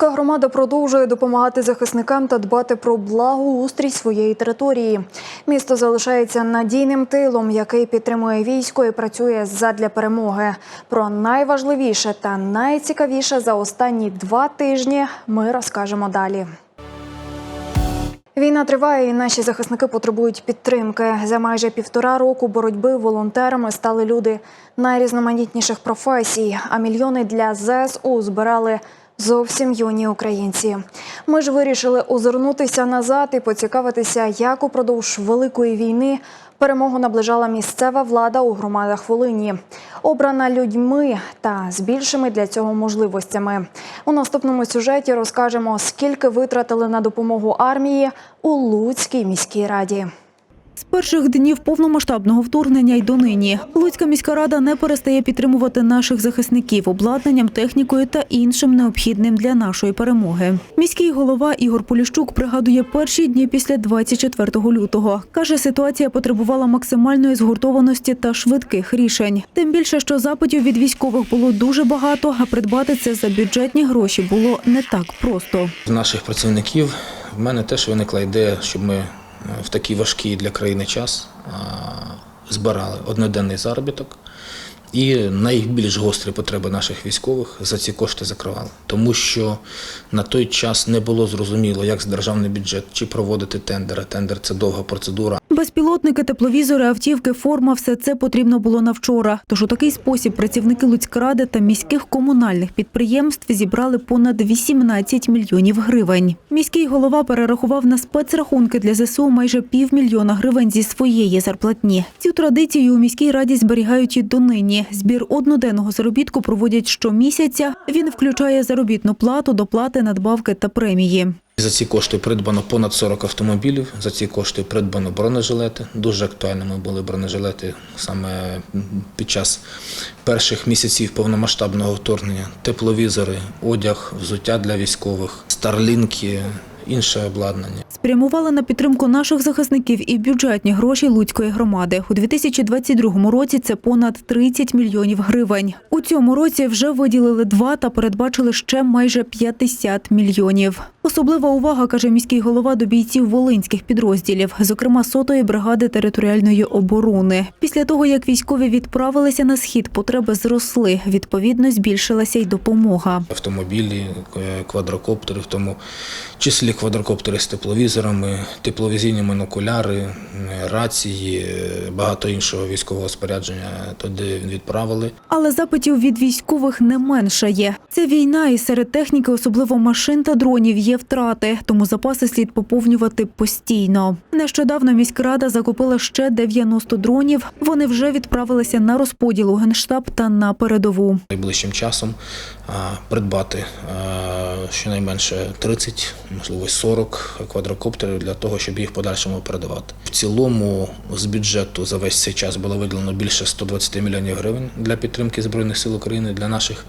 Луцька громада продовжує допомагати захисникам та дбати про благоустрій своєї території. Місто залишається надійним тилом, який підтримує військо і працює задля перемоги. Про найважливіше та найцікавіше за останні два тижні ми розкажемо далі. Війна триває, і наші захисники потребують підтримки. За майже півтора року боротьби волонтерами стали люди найрізноманітніших професій, а мільйони для ЗСУ збирали зовсім юні українці. Ми ж вирішили озирнутися назад і поцікавитися, як упродовж великої війни перемогу наближала місцева влада у громадах Волині, обрана людьми та з більшими для цього можливостями. У наступному сюжеті розкажемо, скільки витратили на допомогу армії у Луцькій міській раді. Перших днів повномасштабного вторгнення й донині Луцька міська рада не перестає підтримувати наших захисників обладнанням, технікою та іншим необхідним для нашої перемоги. Міський голова Ігор Поліщук пригадує перші дні після 24 лютого. Каже, ситуація потребувала максимальної згуртованості та швидких рішень. Тим більше, що запитів від військових було дуже багато, а придбати це за бюджетні гроші було не так просто. Наших працівників в мене теж виникла ідея, щоб ми в такий важкий для країни час збирали одноденний заробіток і найбільш гострі потреби наших військових за ці кошти закривали. Тому що на той час не було зрозуміло, як з державний бюджет чи проводити тендери. Тендер це довга процедура. Безпілотники, тепловізори, автівки, форма – все це потрібно було на вчора. Тож у такий спосіб працівники Луцькради та міських комунальних підприємств зібрали понад 18 мільйонів гривень. Міський голова перерахував на спецрахунки для ЗСУ майже півмільйона гривень зі своєї зарплатні. Цю традицію у міській раді зберігають і донині. Збір одноденного заробітку проводять щомісяця. Він включає заробітну плату, доплати, надбавки та премії. За ці кошти придбано понад 40 автомобілів. За ці кошти придбано бронежилети. Дуже актуальними були бронежилети саме під час перших місяців повномасштабного вторгнення. Тепловізори, одяг, взуття для військових, старлінки, інше обладнання. Спрямували на підтримку наших захисників і бюджетні гроші Луцької громади. У 2022 році це понад 30 мільйонів гривень. У цьому році вже виділили два та передбачили ще майже 50 мільйонів. Особлива увага, каже міський голова, до бійців волинських підрозділів, зокрема сотої бригади територіальної оборони. Після того, як військові відправилися на схід, потреби зросли. Відповідно, збільшилася й допомога. Автомобілі, е, квадрокоптери, в тому числі квадрокоптери з тепловізорами, тепловізійні монокуляри, е, рації, е, багато іншого військового спорядження туди відправили. Але запитів від військових не меншає. Це війна, і серед техніки, особливо машин та дронів, є втрати, тому запаси слід поповнювати постійно. Нещодавно міськрада закупила ще 90 дронів. Вони вже відправилися на розподіл у генштаб та на передову. Найближчим часом придбати щонайменше 30, можливо 40 квадрокоптерів для того, щоб їх в подальшому передавати. В цілому з бюджету за весь цей час було виділено більше 120 мільйонів гривень для підтримки збройних сил України для наших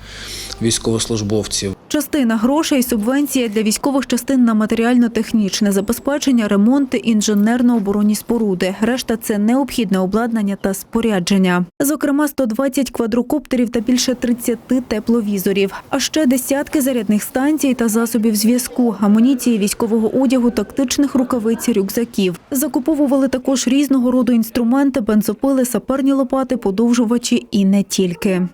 військовослужбовців. Частина грошей – субвенція для військових частин на матеріально-технічне забезпечення, ремонти, інженерно-оборонні споруди. Решта – це необхідне обладнання та спорядження. Зокрема, 120 квадрокоптерів та більше 30 тепловізорів. А ще десятки зарядних станцій та засобів зв'язку, амуніції, військового одягу, тактичних рукавиць, рюкзаків. Закуповували також різного роду інструменти, бензопили, саперні лопати, подовжувачі і не тільки.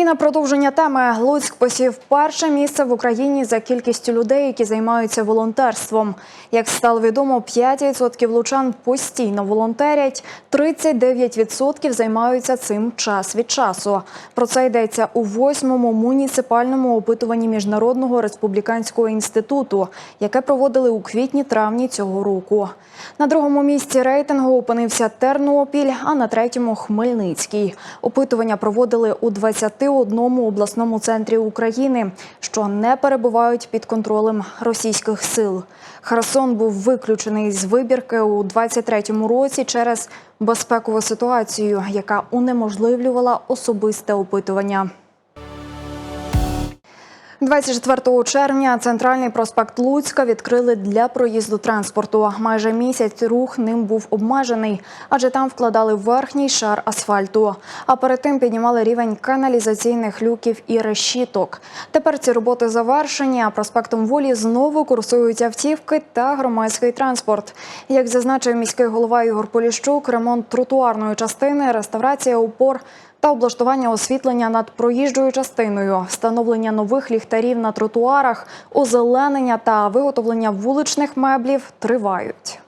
І на продовження теми Луцьк посів перше місце в Україні за кількістю людей, які займаються волонтерством. Як стало відомо, 5% лучан постійно волонтерять, 39% займаються цим час від часу. Про це йдеться у восьмому муніципальному опитуванні міжнародного республіканського інституту, яке проводили у квітні-травні цього року. На другому місці рейтингу опинився Тернопіль, а на третьому Хмельницький. Опитування проводили у 21 обласному центрі України, що не перебувають під контролем російських сил. Херсон був виключений з вибірки у 23-му році через безпекову ситуацію, яка унеможливлювала особисте опитування. 24 червня центральний проспект Луцька відкрили для проїзду транспорту. Майже місяць рух ним був обмежений, адже там вкладали верхній шар асфальту. А перед тим піднімали рівень каналізаційних люків і решіток. Тепер ці роботи завершені. А проспектом Волі знову курсують автівки та громадський транспорт. Як зазначив міський голова Ігор Поліщук, ремонт тротуарної частини, реставрація опор та облаштування освітлення над проїжджою частиною, встановлення нових ліхтарів на тротуарах, озеленення та виготовлення вуличних меблів тривають.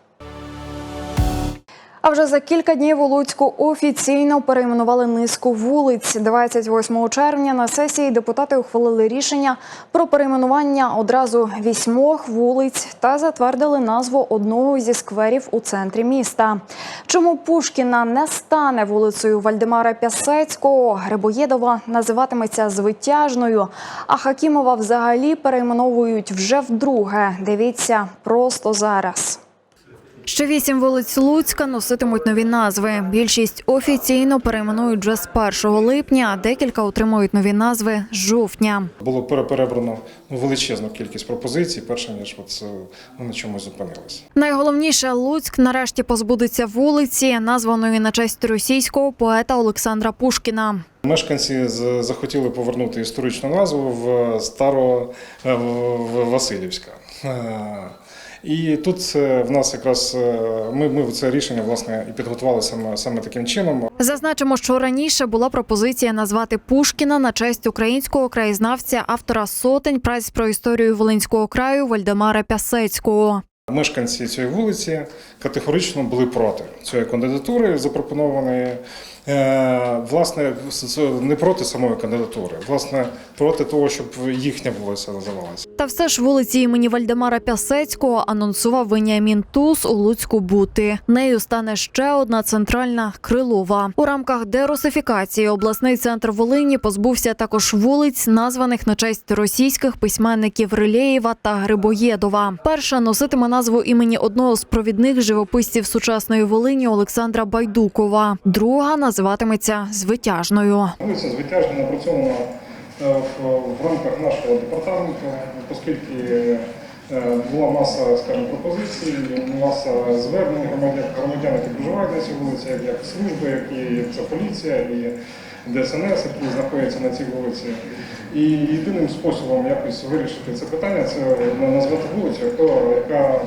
А вже за кілька днів у Луцьку офіційно перейменували низку вулиць. 28 червня на сесії депутати ухвалили рішення про перейменування одразу вісьмох вулиць та затвердили назву одного зі скверів у центрі міста. Чому Пушкіна не стане вулицею Вальдемара Пясецького, Грибоєдова називатиметься звитяжною, а Хакімова взагалі перейменовують вже вдруге. Дивіться просто зараз. Ще вісім вулиць Луцька носитимуть нові назви. Більшість офіційно перейменують вже з 1 липня, а декілька отримують нові назви з жовтня. Було пере- перебрано ну, величезну кількість пропозицій, перше ніж от, е, ми на чомусь зупинилися. Найголовніше Луцьк нарешті позбудеться вулиці, названої на честь російського поета Олександра Пушкіна. Мешканці захотіли повернути історичну назву в старо І тут е, в нас якраз е, ми, ми це рішення власне і підготували саме, саме таким чином. Зазначимо, що раніше була пропозиція назвати Пушкіна на честь українського краєзнавця, автора сотень праць про історію Волинського краю Вальдемара Пясецького. Мешканці цієї вулиці категорично були проти цієї кандидатури запропонованої. Е, Власне, не проти самої кандидатури, власне, проти того, щоб їхня вулиця називалася. Та все ж вулиці імені Вальдемара Пясецького анонсував Веніамін Туз у Луцьку бути. Нею стане ще одна центральна Крилова. У рамках дерусифікації обласний центр Волині позбувся також вулиць, названих на честь російських письменників Рилєєва та Грибоєдова. Перша носитиме назву імені одного з провідних живописців сучасної Волині Олександра Байдукова. Друга називатиметься Звитяжною. Вулиця звитяжно напрацьована е, в, рамках нашого департаменту, оскільки е, була маса, скажімо, пропозицій, маса звернень громадян, громадян, які проживають на цій вулиці, як, як служби, які і це поліція і ДСНС, які знаходяться на цій вулиці. І єдиним способом якось вирішити це питання це назвати вулицю, яка, яка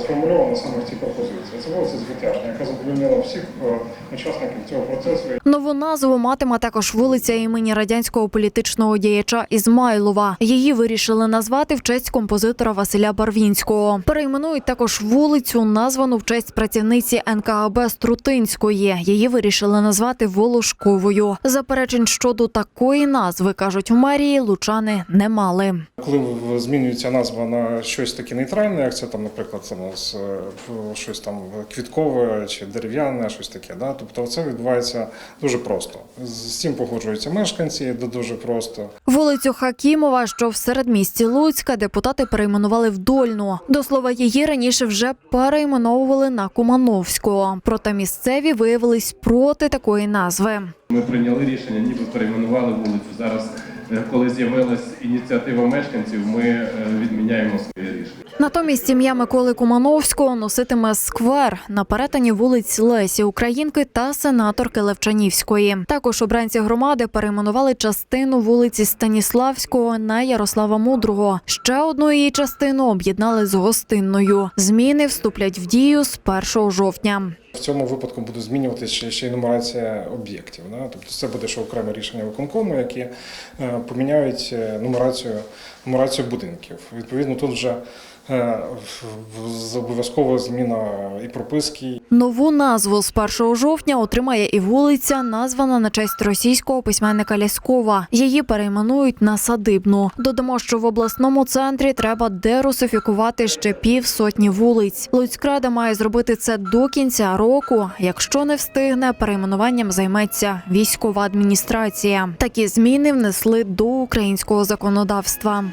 сформульована саме в цій пропозиції. Це вулиця Звитяжна, яка задовольнила всіх е, учасників цього процесу. Нову назву матиме також вулиця імені радянського політичного діяча Ізмайлова. Її вирішили назвати в честь композитора Василя Барвінського. Перейменують також вулицю, названу в честь працівниці НКАБ Струтинської. Її вирішили назвати Волошковою. Заперечень щодо такої назви кажуть у мерії, лучани не мали. Коли змінюється назва на щось таке нейтральне, як це там, наприклад, це у нас е, щось там квіткове чи дерев'яне, щось таке. Да? Тобто це відбувається дуже просто. З цим погоджуються мешканці, де дуже просто. Вулицю Хакімова, що в середмісті Луцька, депутати перейменували в Дольну. До слова, її раніше вже перейменовували на Кумановську. Проте місцеві виявились проти такої назви. Ми прийняли рішення, ніби перейменували вулицю. Зараз, коли з'явилась ініціатива мешканців, ми е, відміняємо своє рішення. Натомість сім'я Миколи Кумановського носитиме сквер на перетині вулиць Лесі Українки та сенаторки Левчанівської. Також обранці громади перейменували частину вулиці Станіславського на Ярослава Мудрого. Ще одну її частину об'єднали з гостинною. Зміни вступлять в дію з 1 жовтня. В цьому випадку буде змінюватися ще, й нумерація об'єктів. Тобто це буде ще окреме рішення виконкому, які е, поміняють е, нумерацію, нумерацію будинків. Відповідно, тут вже обов'язкова зміна і прописки, Нову назву з 1 жовтня отримає і вулиця, названа на честь російського письменника Ляскова. Її перейменують на садибну. Додамо, що в обласному центрі треба дерусифікувати ще пів сотні вулиць. Луцькрада має зробити це до кінця року. Якщо не встигне, перейменуванням займеться військова адміністрація. Такі зміни внесли до українського законодавства.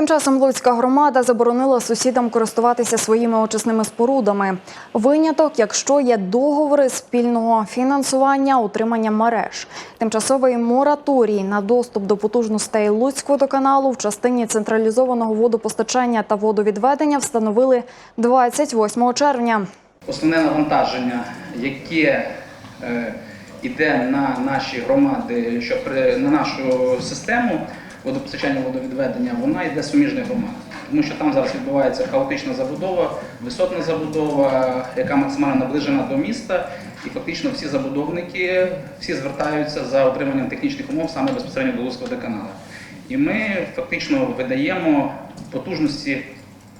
Тим часом Луцька громада заборонила сусідам користуватися своїми очисними спорудами. Виняток, якщо є договори спільного фінансування, утримання мереж. Тимчасовий мораторій на доступ до потужностей Луцького водоканалу в частині централізованого водопостачання та водовідведення встановили 28 червня. Основне навантаження, яке е, йде на наші громади, що на нашу систему водопостачання водовідведення, вона йде суміжних громад. Тому що там зараз відбувається хаотична забудова, висотна забудова, яка максимально наближена до міста, і фактично всі забудовники всі звертаються за отриманням технічних умов саме безпосередньо до Луцького водоканалу. І ми фактично видаємо потужності,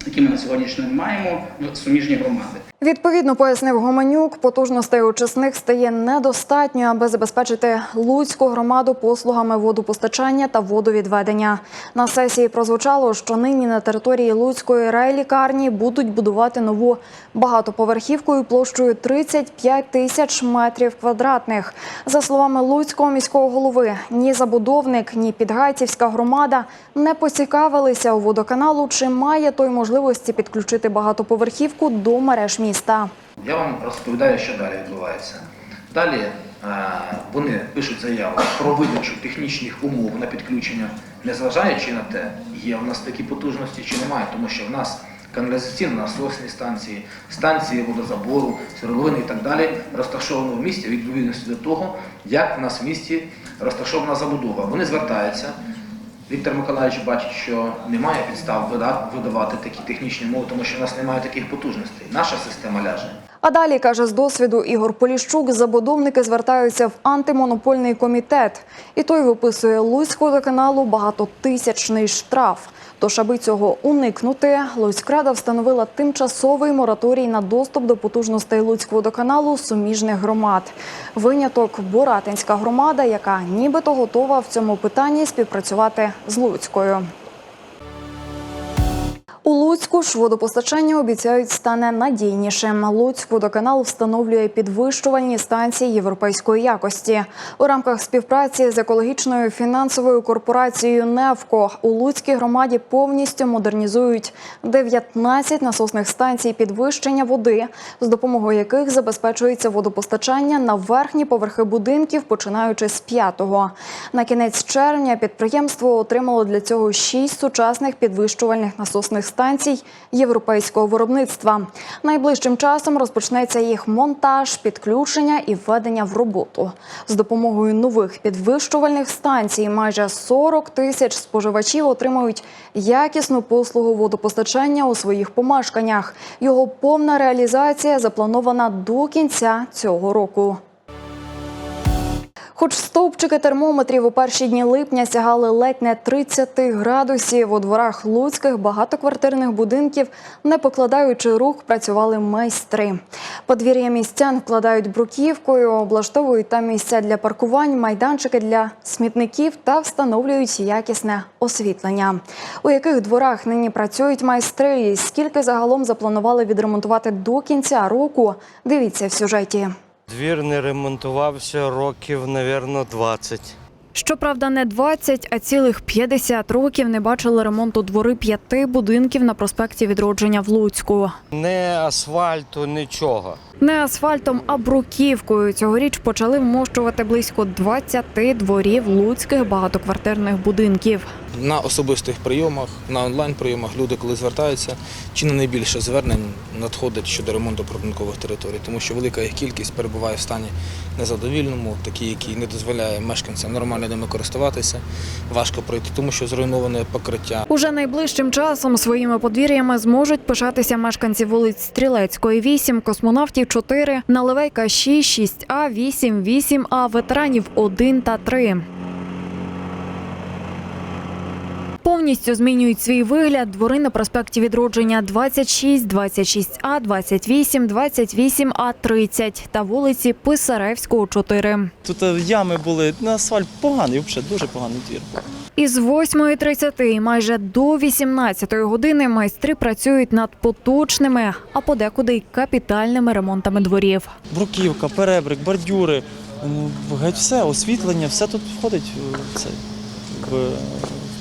які ми на сьогоднішній день маємо, в суміжні громади. Відповідно, пояснив Гоманюк, потужностей очисних стає недостатньо, аби забезпечити Луцьку громаду послугами водопостачання та водовідведення. На сесії прозвучало, що нині на території Луцької райлікарні будуть будувати нову багатоповерхівкою площею 35 тисяч метрів квадратних. За словами Луцького міського голови, ні забудовник, ні підгайцівська громада не поцікавилися у водоканалу, чи має той можливості підключити багатоповерхівку до мереж міста. Я вам розповідаю, що далі відбувається. Далі е, вони пишуть заяву про видачу технічних умов на підключення, незважаючи на те, є в нас такі потужності чи немає, тому що в нас каналізаційно-насосні станції, станції водозабору, свердловини і так далі розташовано в місті відповідності до того, як в нас в місті розташована забудова. Вони звертаються. Віктор Миколаївич бачить, що немає підстав вида- видавати такі технічні умови, тому що в нас немає таких потужностей. Наша система ляже. А далі каже з досвіду Ігор Поліщук, забудовники звертаються в антимонопольний комітет, і той виписує Луцького каналу багатотисячний штраф. Тож, аби цього уникнути, Луцькрада встановила тимчасовий мораторій на доступ до потужностей Луцького водоканалу суміжних громад. Виняток Боратинська громада, яка нібито готова в цьому питанні співпрацювати з Луцькою. У Луцьку ж водопостачання обіцяють стане надійнішим. Луцьк водоканал встановлює підвищувальні станції європейської якості. У рамках співпраці з екологічною фінансовою корпорацією «Невко» у Луцькій громаді повністю модернізують 19 насосних станцій підвищення води, з допомогою яких забезпечується водопостачання на верхні поверхи будинків, починаючи з п'ятого. На кінець червня підприємство отримало для цього шість сучасних підвищувальних насосних станцій європейського виробництва. Найближчим часом розпочнеться їх монтаж, підключення і введення в роботу. З допомогою нових підвищувальних станцій майже 40 тисяч споживачів отримують якісну послугу водопостачання у своїх помешканнях. Його повна реалізація запланована до кінця цього року. Хоч стовпчики термометрів у перші дні липня сягали ледь не 30 градусів, у дворах луцьких багатоквартирних будинків, не покладаючи рук, працювали майстри. Подвір'я містян вкладають бруківкою, облаштовують там місця для паркувань, майданчики для смітників та встановлюють якісне освітлення. У яких дворах нині працюють майстри і скільки загалом запланували відремонтувати до кінця року, дивіться в сюжеті. Двір не ремонтувався років, мабуть, 20. Щоправда, не 20, а цілих 50 років не бачили ремонту двори п'яти будинків на проспекті Відродження в Луцьку. Не асфальту, нічого. Не асфальтом, а бруківкою. Цьогоріч почали вмощувати близько 20 дворів луцьких багатоквартирних будинків. На особистих прийомах, на онлайн прийомах люди, коли звертаються, чи не найбільше звернень надходить щодо ремонту прибудинкових територій, тому що велика їх кількість перебуває в стані незадовільному, такі, який не дозволяє мешканцям нормально ними користуватися. Важко пройти, тому що зруйноване покриття. Уже найближчим часом своїми подвір'ями зможуть пишатися мешканці вулиць Стрілецької 8, космонавтів 4, Наливейка 6, 6А, 8, 8А, ветеранів 1 та 3. Повністю змінюють свій вигляд двори на проспекті Відродження 26, 26А, 28, 28А, 30 та вулиці Писаревського 4. Тут е, ями були на асфальт поганий, взагалі дуже поганий двір. Із 8.30 майже до 18 години майстри працюють над поточними, а подекуди й капітальними ремонтами дворів. Бруківка, перебрик, бордюри, геть все, освітлення, все тут входить в це в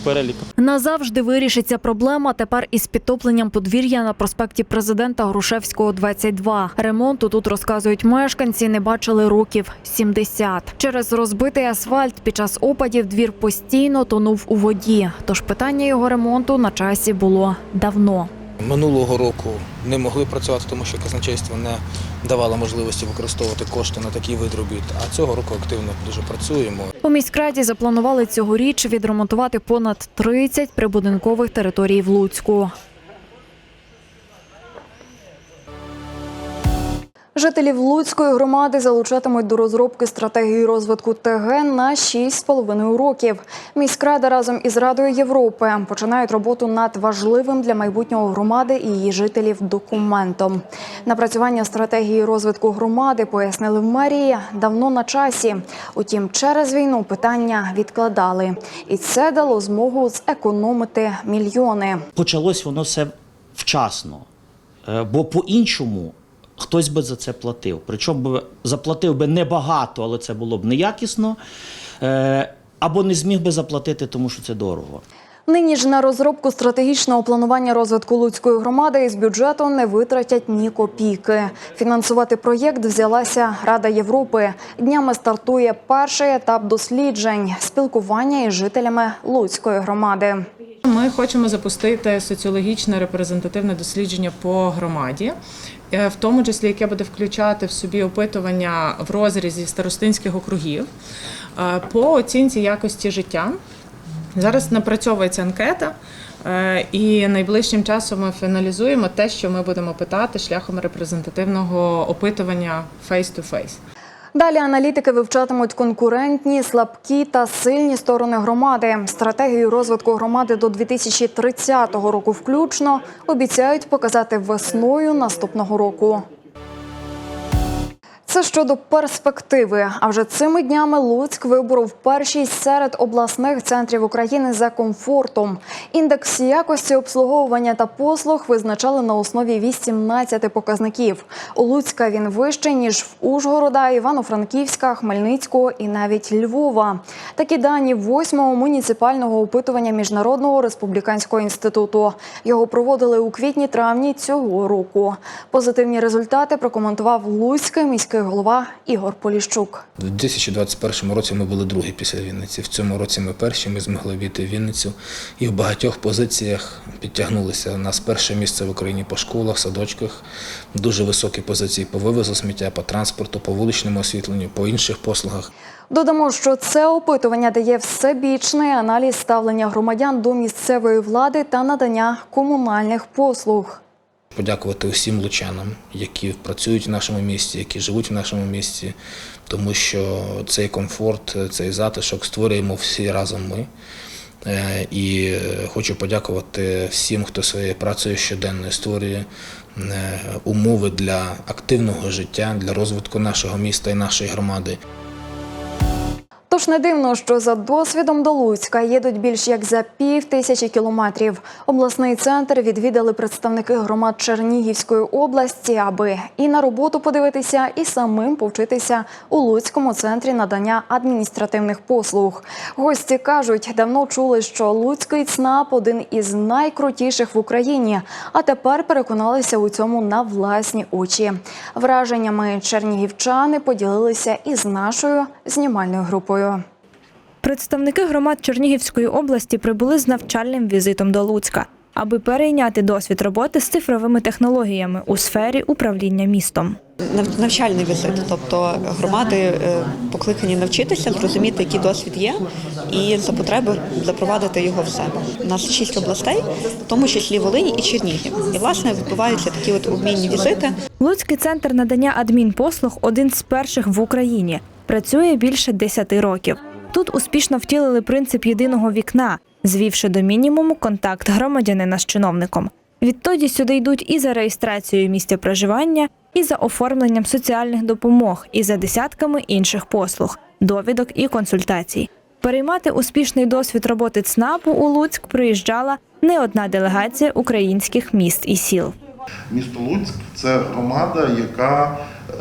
перелік. Назавжди вирішиться проблема тепер із підтопленням подвір'я на проспекті президента Грушевського, 22. Ремонту тут розказують мешканці, не бачили років 70. Через розбитий асфальт під час опадів двір постійно тонув у воді. Тож питання його ремонту на часі було давно. Минулого року не могли працювати, тому що казначейство не давало можливості використовувати кошти на такий вид робіт. А цього року активно дуже працюємо. У міськраді запланували цьогоріч відремонтувати понад 30 прибудинкових територій в Луцьку. Жителів Луцької громади залучатимуть до розробки стратегії розвитку ТГ на 6,5 років. Міськрада разом із Радою Європи починають роботу над важливим для майбутнього громади і її жителів документом. Напрацювання стратегії розвитку громади пояснили в мерії давно на часі. Утім, через війну питання відкладали, і це дало змогу зекономити мільйони. почалось воно все вчасно. Е, Бо по-іншому хтось би за це платив. Причому би заплатив би небагато, але це було б неякісно. Е, Або не зміг би заплатити, тому що це дорого. Нині ж на розробку стратегічного планування розвитку Луцької громади із бюджету не витратять ні копійки. Фінансувати проєкт взялася Рада Європи. Днями стартує перший етап досліджень спілкування із жителями Луцької громади. Ми хочемо запустити соціологічне репрезентативне дослідження по громаді, в тому числі яке буде включати в собі опитування в розрізі старостинських округів е, по оцінці якості життя. Зараз напрацьовується анкета, е, і найближчим часом ми фіналізуємо те, що ми будемо питати шляхом репрезентативного опитування face-to-face. Далі аналітики вивчатимуть конкурентні, слабкі та сильні сторони громади. Стратегію розвитку громади до 2030 року включно обіцяють показати весною наступного року. Це щодо перспективи. А вже цими днями Луцьк виборов першість серед обласних центрів України за комфортом. Індекс якості обслуговування та послуг визначали на основі 18 показників. У Луцька він вищий ніж в Ужгорода, Івано-Франківська, Хмельницького і навіть Львова. Такі дані восьмого муніципального опитування міжнародного республіканського інституту. Його проводили у квітні-травні цього року. Позитивні результати прокоментував Луцький міський голова Ігор Поліщук. У 2021 році ми були другі після Вінниці. В цьому році ми перші. Ми змогли війти в Вінницю і в багатьох позиціях підтягнулися. У нас перше місце в Україні по школах, садочках. Дуже високі позиції по вивозу сміття, по транспорту, по вуличному освітленню, по інших послугах. Додамо, що це опитування дає всебічний аналіз ставлення громадян до місцевої влади та надання комунальних послуг. Подякувати усім лучанам, які працюють в нашому місті, які живуть в нашому місті, тому що цей комфорт, цей затишок створюємо всі разом ми. Е, І е, хочу подякувати всім, хто своєю працею щоденно створює е, умови для активного життя, для розвитку нашого міста і нашої громади. Тож не дивно, що за досвідом до Луцька їдуть більш як за пів тисячі кілометрів. Обласний центр відвідали представники громад Чернігівської області, аби і на роботу подивитися, і самим повчитися у Луцькому центрі надання адміністративних послуг. Гості кажуть, давно чули, що Луцький ЦНАП один із найкрутіших в Україні, а тепер переконалися у цьому на власні очі. Враженнями чернігівчани поділилися із нашою знімальною групою. Представники громад Чернігівської області прибули з навчальним візитом до Луцька, аби перейняти досвід роботи з цифровими технологіями у сфері управління містом. Нав- навчальний візит, тобто громади е, покликані навчитися, зрозуміти, який досвід є, і за потреби запровадити його в себе. У нас шість областей, в тому числі Волині і Чернігів. І власне відбуваються такі от обмінні візити. Луцький центр надання адмінпослуг один з перших в Україні. Працює більше 10 років. Тут успішно втілили принцип єдиного вікна, звівши до мінімуму контакт громадянина з чиновником. Відтоді сюди йдуть і за реєстрацією місця проживання, і за оформленням соціальних допомог, і за десятками інших послуг, довідок і консультацій. Переймати успішний досвід роботи ЦНАПу у Луцьк приїжджала не одна делегація українських міст і сіл. Місто Луцьк це громада, яка е,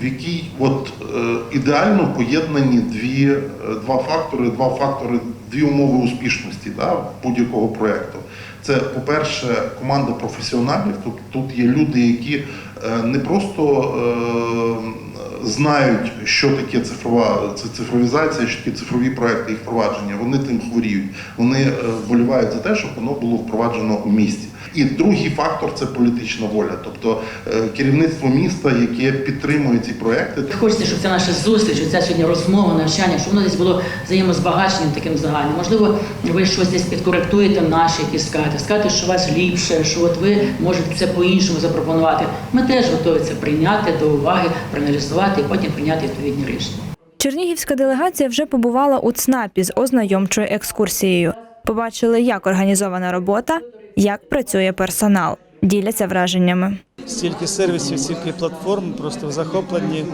в якій от е, ідеально поєднані дві, е, два фактори, два фактори дві умови успішності да, будь-якого проєкту. Це, по-перше, команда професіоналів. Тут, тут є люди, які е, не просто е, знають, що таке цифрова це цифровізація, що таке цифрові проекти їх впровадження. Вони тим хворіють. Вони е, вболівають за те, щоб воно було впроваджено у місті. І другий фактор це політична воля, тобто е, керівництво міста, яке підтримує ці проекти. Хочеться, щоб ця наша зустріч, ця сьогодні розмова, навчання, щоб воно десь було взаємозбагаченням таким загальним. Можливо, ви щось десь підкоректуєте наші якісь скати, скати, що у вас ліпше, що от ви можете це по-іншому запропонувати. Ми теж готові це прийняти до уваги, проаналізувати і потім прийняти відповідні рішення. Чернігівська делегація вже побувала у ЦНАПі з ознайомчою екскурсією. Побачили, як організована робота, як працює персонал. Діляться враженнями. Стільки сервісів, стільки платформ, просто в захопленні.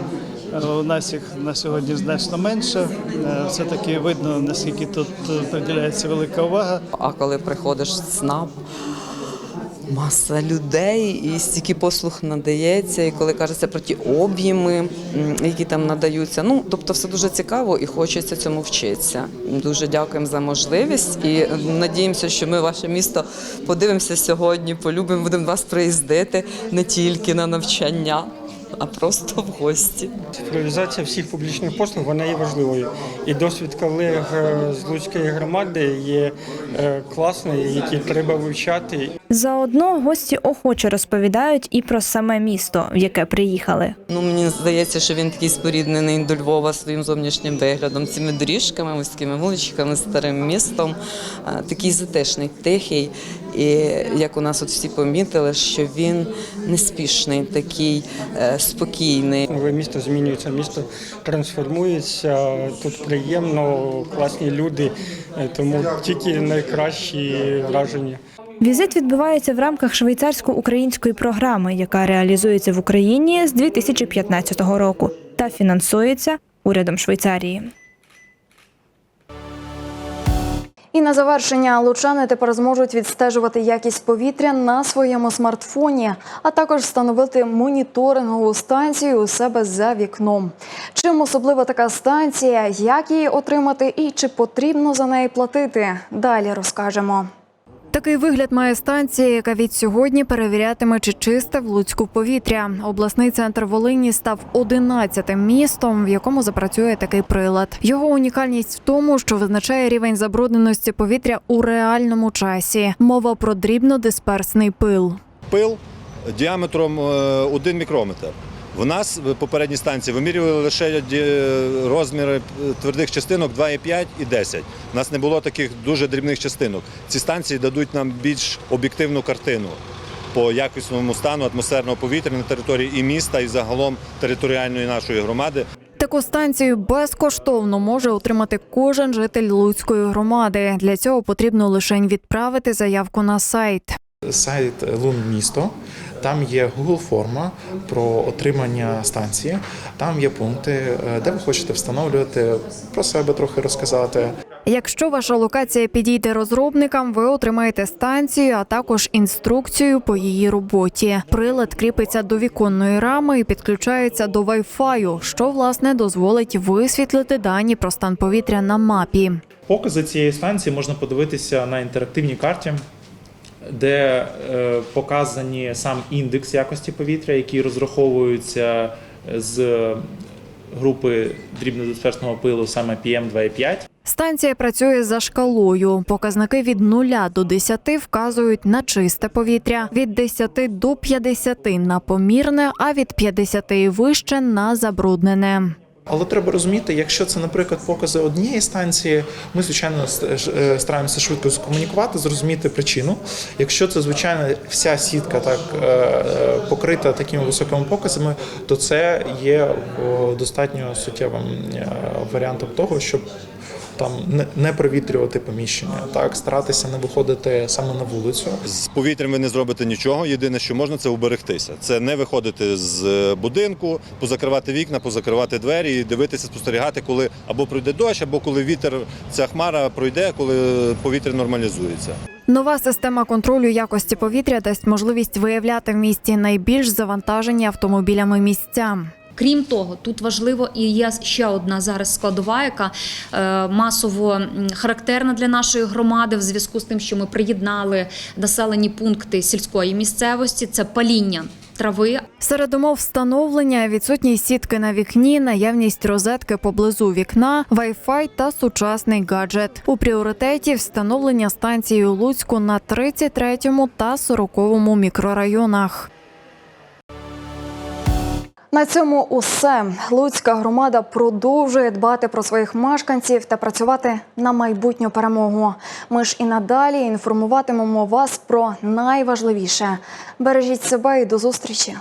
Е, У нас їх на сьогодні значно менше. Е, Все-таки видно, наскільки тут е, приділяється велика увага. А коли приходиш в ЦНАП, маса людей і стільки послуг надається, і коли кажеться про ті об'єми, які там надаються. Ну, тобто все дуже цікаво і хочеться цьому вчитися. Дуже дякуємо за можливість і надіємося, що ми ваше місто подивимося сьогодні, полюбимо, будемо вас приїздити не тільки на навчання. А просто в гості. Цифровізація всіх публічних послуг вона є важливою. І досвід колег е, з Луцької громади є е, класний, який треба вивчати. Заодно гості охоче розповідають і про саме місто, в яке приїхали. Ну мені здається, що він такий споріднений до Львова своїм зовнішнім виглядом, цими доріжками, вузькими вуличками, старим містом. Такий затишний, тихий. І як у нас от всі помітили, що він неспішний, такий е, спокійний. Нове місто змінюється, місто трансформується. Тут приємно, класні люди, е, тому тільки найкращі враження. Візит відбувається в рамках швейцарсько-української програми, яка реалізується в Україні з 2015 року та фінансується урядом Швейцарії. І на завершення лучани тепер зможуть відстежувати якість повітря на своєму смартфоні, а також встановити моніторингову станцію у себе за вікном. Чим особлива така станція, як її отримати і чи потрібно за неї платити? Далі розкажемо. Такий вигляд має станція, яка від сьогодні перевірятиме, чи чисте в Луцьку повітря. Обласний центр Волині став 11-тим містом, в якому запрацює такий прилад. Його унікальність в тому, що визначає рівень забрудненості повітря у реальному часі. Мова про дрібнодисперсний пил. Пил діаметром 1 мікрометр. В нас в попередній станції вимірювали лише розміри твердих частинок 2,5 і 10. У нас не було таких дуже дрібних частинок. Ці станції дадуть нам більш об'єктивну картину по якісному стану атмосферного повітря на території і міста, і загалом територіальної нашої громади. Таку станцію безкоштовно може отримати кожен житель Луцької громади. Для цього потрібно лише відправити заявку на сайт. сайт Лун місто. Там є Google форма про отримання станції. Там є пункти, е, де ви хочете встановлювати, про себе трохи розказати. Якщо ваша локація підійде розробникам, ви отримаєте станцію, а також інструкцію по її роботі. Прилад кріпиться до віконної рами і підключається до Wi-Fi, що власне дозволить висвітлити дані про стан повітря на мапі. Покази цієї станції можна подивитися на інтерактивній карті, де е, показані сам індекс якості повітря, який розраховується з групи дрібнодисперсного пилу саме PM2,5. Станція працює за шкалою. Показники від 0 до 10 вказують на чисте повітря, від 10 до 50 на помірне, а від 50 і вище на забруднене. Але треба розуміти, якщо це, наприклад, покази однієї станції, ми звичайно с- е, стараємося швидко скомунікувати, зрозуміти причину. Якщо це звичайно вся сітка так е, е, покрита такими високими показами, то це є достатньо суттєвим е, варіантом того, щоб там не, не провітрювати поміщення, так старатися не виходити саме на вулицю. З повітрям ви не зробите нічого. Єдине, що можна, це уберегтися. Це не виходити з е, будинку, позакривати вікна, позакривати двері і дивитися, спостерігати, коли або пройде дощ, або коли вітер, ця хмара пройде, коли повітря нормалізується. Нова система контролю якості повітря дасть можливість виявляти в місті найбільш завантажені автомобілями місця. Крім того, тут важливо і є ще одна зараз складова, яка е, масово характерна для нашої громади в зв'язку з тим, що ми приєднали населені пункти сільської місцевості. Це паління трави. Серед умов встановлення відсутність сітки на вікні, наявність розетки поблизу вікна, Wi-Fi та сучасний гаджет. У пріоритеті встановлення станції у Луцьку на 33-му та 40-му мікрорайонах. На цьому усе. Луцька громада продовжує дбати про своїх мешканців та працювати на майбутню перемогу. Ми ж і надалі інформуватимемо вас про найважливіше. Бережіть себе і до зустрічі.